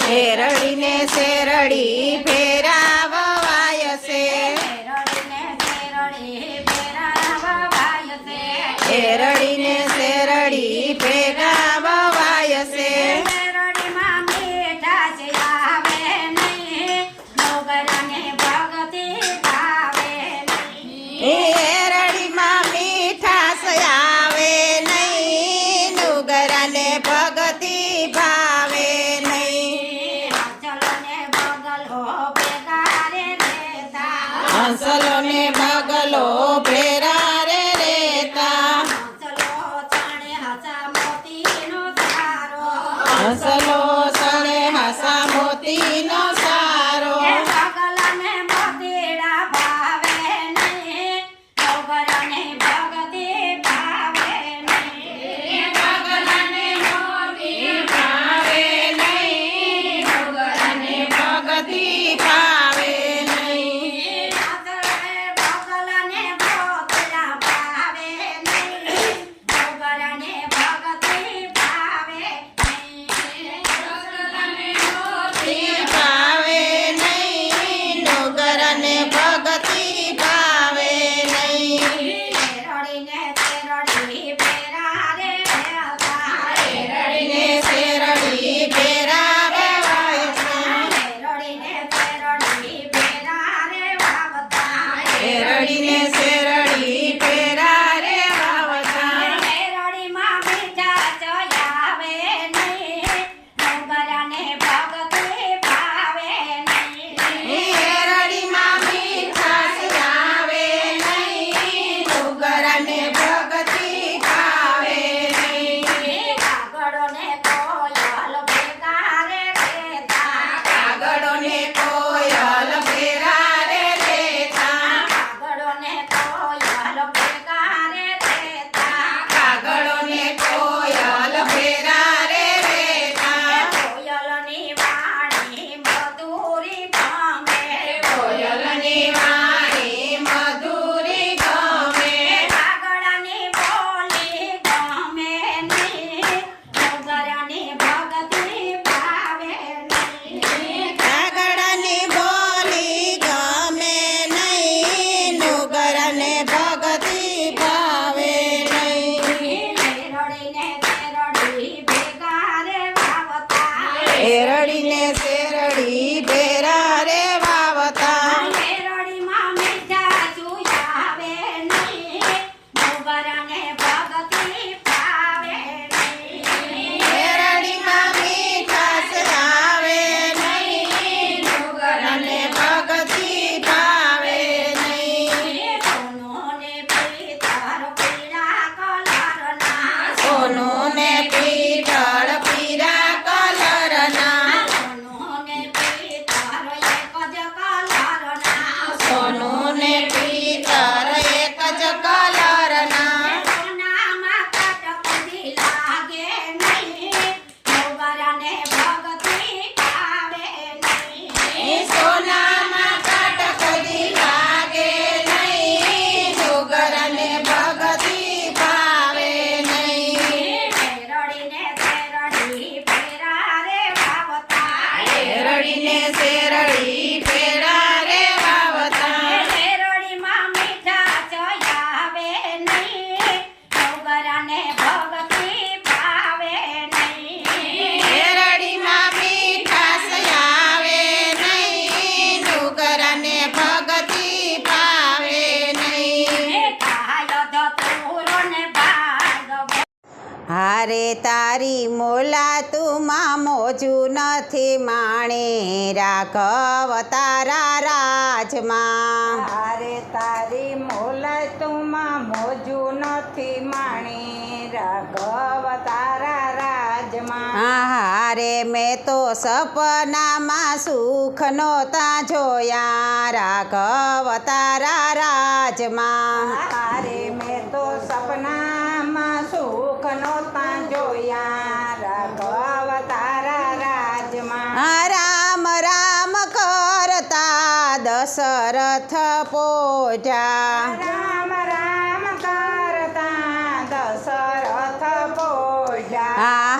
શેરડીને શેરડી ફેરા Hasta. ಶರಣೆ મારે તારી મોલા તું મોજું નથી માણે રાઘવ તારા રાજમાં. મારે તારી મોલા તું મોજું નથી માણે રાઘવ તારા રાજમાં. હારે મેં તો સપનામાં સુખ નહોતા જોયા રાઘવ તારા રાજમાં. હારે પોઢા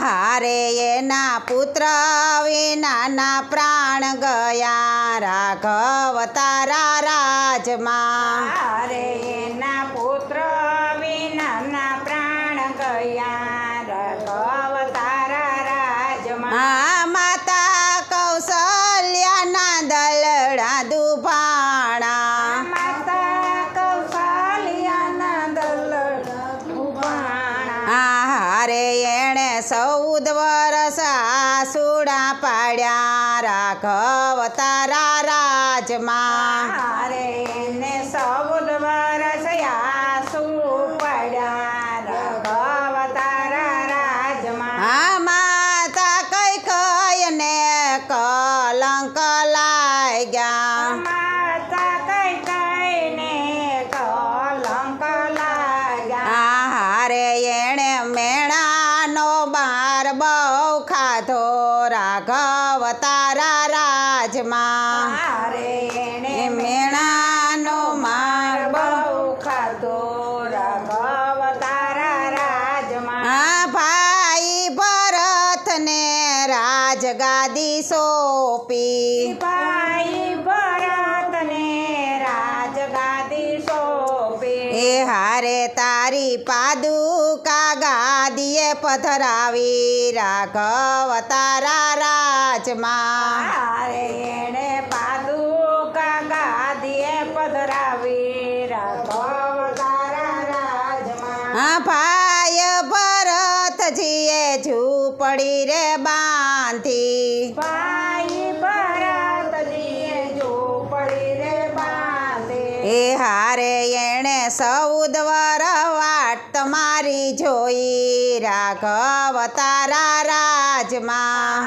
હારે એના પુત્ર વિનાના પ્રાણ ગયા. રાઘવ તારા રાજમાં. ખાધો રાઘવ તારા રાજમાં. એને મેણાનો માર બહુ ખાધો રાઘવ તારા રાજમાં. આ ભાઈ ભરતને રાજગાદી સોંપી. ભાઈ ભરતને રાજગાદી સોંપી. એ હારે તારી પધરાવી રાઘવ તારા રાજમાં. એણે પાદુકા ગાદીએ પધરાવી રાઘવ તારા રાજમાં. ભાઈ ભરતજીએ ઝૂંપડી રે બાંધી. ભાઈ ભરતજીએ ઝૂંપડી રે બાંધે. એ હારે એણે સૌદ વર વાટ તમારી જોઈ. રાઘવ તારા રાજમાં.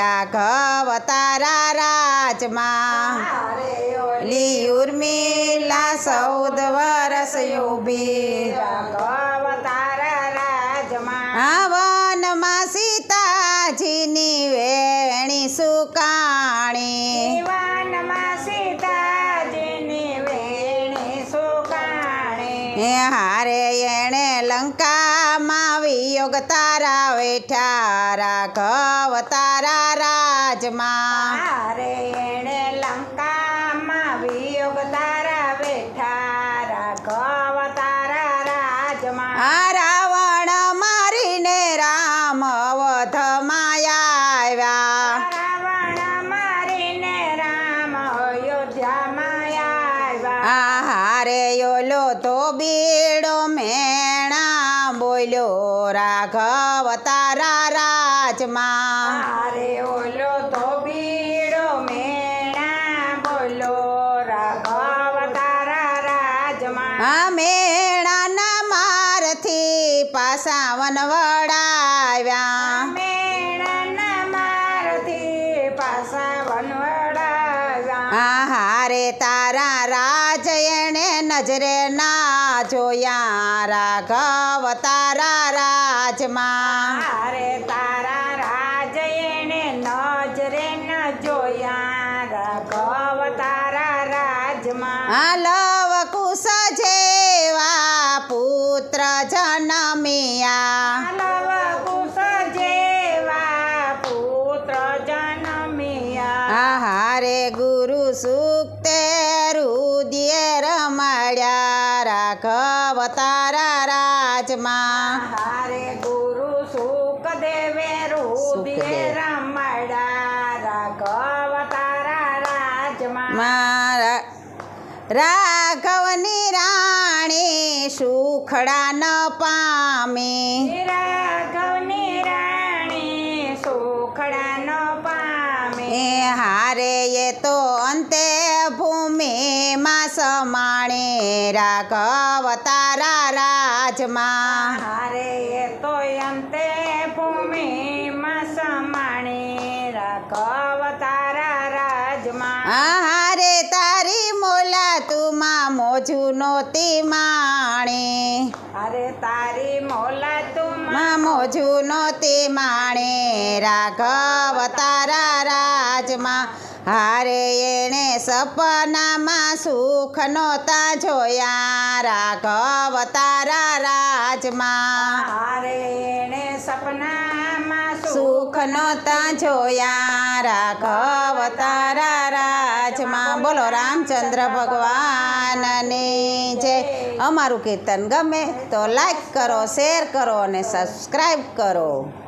રાઘવ તારા રાજમાં હારે ઉર્મિલા સૌદ વરસ ઊભી રાઘવ તારા રાજમાં વનમાં સીતાજીની વેણી સુકાણી. હારે એણે લંકામાં વિયોગ તારા વેઠા રાઘવ બોલ્યો રાઘવ તારા રાજમાં. અરે ઓલો તો ભીડો મેણા બોલો રાઘવ તારા રાજમાં. આ મેણાના મારથી પાસા વનવડાવ્યા. મેળાના મારથી પાસા વનવડાવ્યા. આહારે તારા રાજ એણે નજરે ના જોયા. રાઘવ રાજમાં આ લવ કુશ જેવા પુત્ર જનમિયા. લવ કુશ જેવા પુત્ર જન્મ્યા. આહારે ગુરુ સુક્તે રુદિએ રમાડ્યા રાઘવ તારા રાજમાં. હારે ગુરુ સુખ દેવે સુખદેવ. રમાડ્યા રાઘવ તારા રાજમાં. રાઘવની રાણી સુખડા ન પામે. રાઘવની રાણી સુખડા ન પામે. હારે એ તો અંતે ભૂમિમાં સમાણે રાઘવ તારા રાજમાં. તુમાં મોજું નહોતી માણે. અરે તારી મોલા તું માં મોજું નહોતી માણે. રાઘવ તારા રાજમાં હારે એણે સપનામાં સુખ નહોતા જોયા. રાઘવ તારા રાજમાં હારે એણે સપનામાં સુખ નહોતા જોયા. રાઘવ તારા બોલો, રામચંદ્ર ભગવાનની જય અમારું કીર્તન ગમે તો લાઈક કરો શેર કરો અને સબસ્ક્રાઈબ કરો.